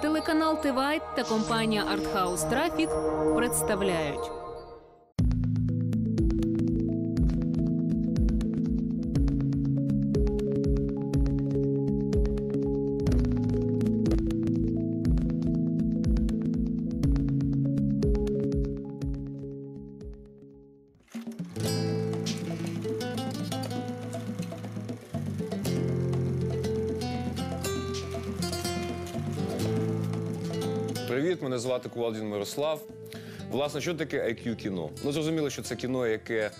Телеканал Тивайт та компанія Артхаус Трафік представляють. Привіт, мене звати Кувалдін Мирослав. Власне, що таке IQ кіно? Ну, зрозуміло, що це кіно, яке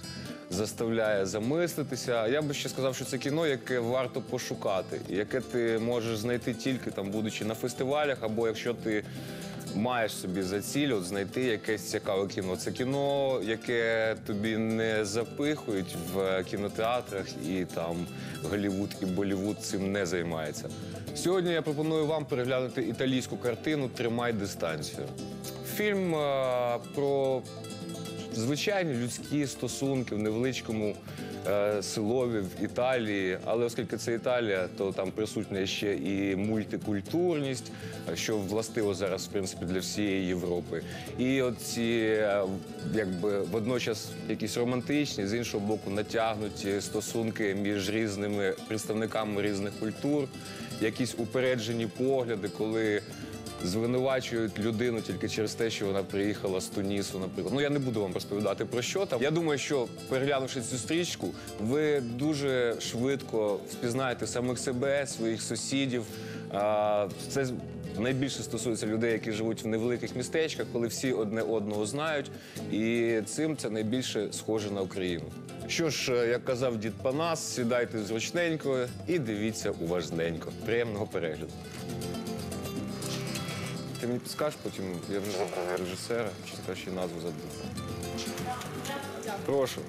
заставляє замислитися. Я би ще сказав, що це кіно, яке варто пошукати, яке ти можеш знайти тільки там, будучи на фестивалях, або якщо ти маєш собі за ціль от, знайти якесь цікаве кіно. Це кіно, яке тобі не запихують в кінотеатрах і там Голівуд і Болівуд цим не займається. Сьогодні я пропоную вам переглянути італійську картину Тримай дистанцію. Фільм е, про звичайні людські стосунки в невеличкому е, селові в Італії. Але оскільки це Італія, то там присутня ще і мультикультурність, що властиво зараз, в принципі, для всієї Європи. І оці е, якби водночас якісь романтичні, з іншого боку, натягнуті стосунки між різними представниками різних культур, якісь упереджені погляди, коли звинувачують людину тільки через те, що вона приїхала з Тунісу, наприклад. Ну я не буду вам розповідати про що там. Я думаю, що переглянувши цю стрічку, ви дуже швидко впізнаєте самих себе, своїх сусідів. Це найбільше стосується людей, які живуть в невеликих містечках, коли всі одне одного знають, і цим це найбільше схоже на Україну. Що ж, е, як казав дід Панас, сідайте зручненько і дивіться уважненько. Приємного перегляду. Ти мені підскажеш потім, я вже режисера, чи краще назву забув. Прошу.